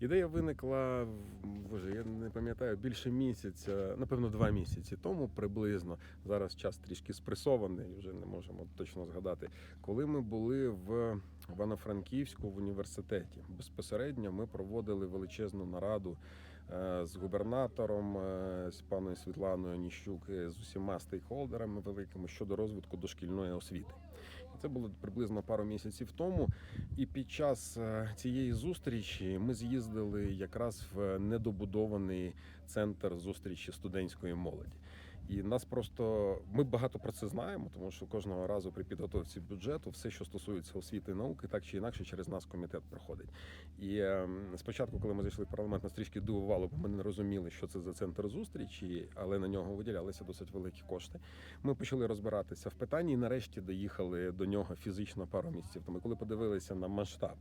Ідея виникла боже, я не пам'ятаю більше місяця, напевно, два місяці тому приблизно. Зараз час трішки спресований, вже не можемо точно згадати. Коли ми були в Івано-Франківську в університеті, безпосередньо ми проводили величезну нараду з губернатором, е, з паною Світланою Ніщук, е, з усіма стейкхолдерами великими щодо розвитку дошкільної освіти. Це було приблизно пару місяців тому. І під час е, цієї зустрічі ми з'їздили якраз в недобудований центр зустрічі студентської молоді. І нас просто ми багато про це знаємо, тому що кожного разу при підготовці бюджету все, що стосується освіти і науки, так чи інакше через нас комітет проходить. І ем, спочатку, коли ми зайшли в парламент, нас трішки дивувало, бо ми не розуміли, що це за центр зустрічі, але на нього виділялися досить великі кошти. Ми почали розбиратися в питанні і нарешті доїхали до нього фізично пару місяців. Тому коли подивилися на масштаб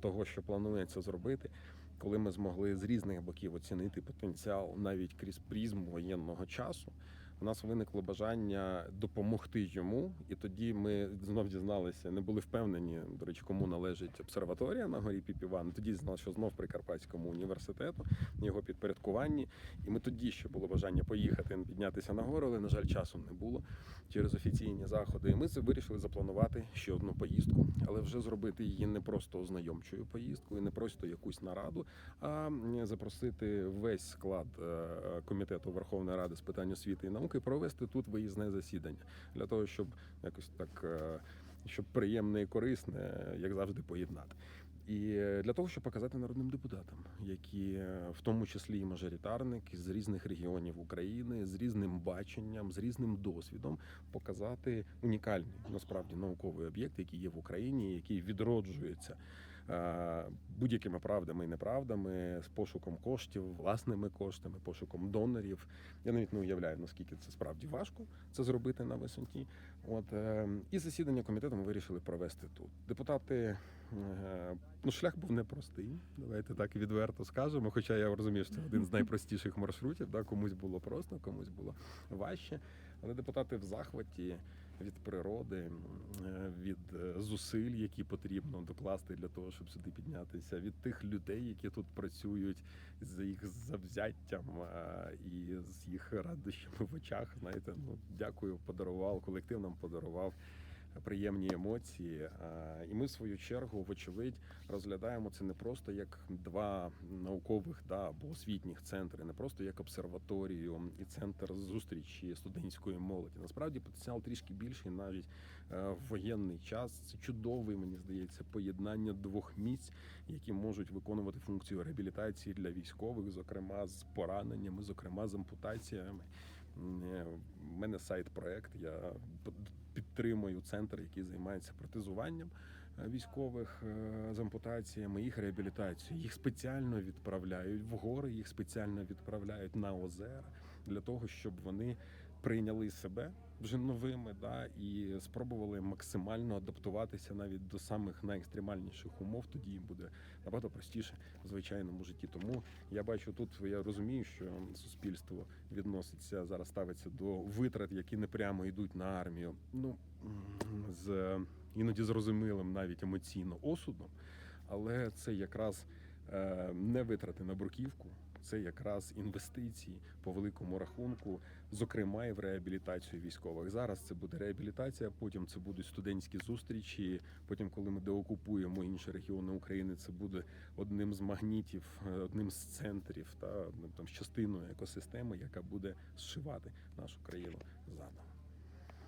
того, що планується зробити, коли ми змогли з різних боків оцінити потенціал навіть крізь призму воєнного часу. У нас виникло бажання допомогти йому, і тоді ми знов дізналися, не були впевнені, до речі, кому належить обсерваторія на горі Піпіван. Тоді знали, що знов при Карпатському університету, його підпорядкуванні. І ми тоді ще було бажання поїхати, піднятися на гору, але на жаль, часу не було через офіційні заходи. І ми вирішили запланувати ще одну поїздку, але вже зробити її не просто ознайомчою поїздкою, не просто якусь нараду, а запросити весь склад е, комітету Верховної Ради з питань освіти і науки, провести тут виїзне засідання для того, щоб якось так, е, щоб приємне і корисне, як завжди, поєднати. І е, для того, щоб показати народним депутатам, які е, в тому числі і мажоритарники з різних регіонів України, з різним баченням, з різним досвідом, показати унікальний насправді науковий об'єкт, який є в Україні, який відроджується будь-якими правдами і неправдами, з пошуком коштів, власними коштами, пошуком донорів. Я навіть не уявляю, наскільки це справді важко це зробити на висоті. От е, і засідання комітету ми вирішили провести тут. Депутати. е, Ну, шлях був непростий. Давайте так відверто скажемо. Хоча я розумію, що це один з найпростіших маршрутів. Да? Комусь було просто, комусь було важче. Але депутати в захваті від природи, е, від е, зусиль, які потрібно докласти для того, щоб сюди піднятися, від тих людей, які тут працюють з їх завзяттям і з їх радощами в очах. Знаєте, ну дякую, подарував колектив нам подарував приємні емоції. Е, І ми, в свою чергу, вочевидь, розглядаємо це не просто як два наукових да, або освітніх центри, не просто як обсерваторію і центр зустрічі студентської молоді. Насправді потенціал трішки більший навіть е, в воєнний час. Це чудовий, мені здається, поєднання двох місць, які можуть виконувати функцію реабілітації для військових, зокрема з пораненнями, зокрема з ампутаціями. Е, У мене сайт-проект. Я п- підтримую центр, який займається протезуванням е, військових е, з ампутаціями, їх реабілітацією. Їх спеціально відправляють в гори, їх спеціально відправляють на озера для того, щоб вони прийняли себе вже новими, да, і спробували максимально адаптуватися навіть до самих найекстремальніших умов. Тоді їм буде набагато простіше в звичайному житті. Тому я бачу тут, я розумію, що суспільство відноситься зараз, ставиться до витрат, які не прямо йдуть на армію. Ну з іноді зрозумілим навіть емоційно осудом, але це якраз е, не витрати на бруківку. Це якраз інвестиції по великому рахунку, зокрема і в реабілітацію військових. Зараз це буде реабілітація, потім це будуть студентські зустрічі. Потім, коли ми деокупуємо інші регіони України, це буде одним з магнітів, е, одним з центрів та ну, там частиною екосистеми, яка буде зшивати нашу країну заново.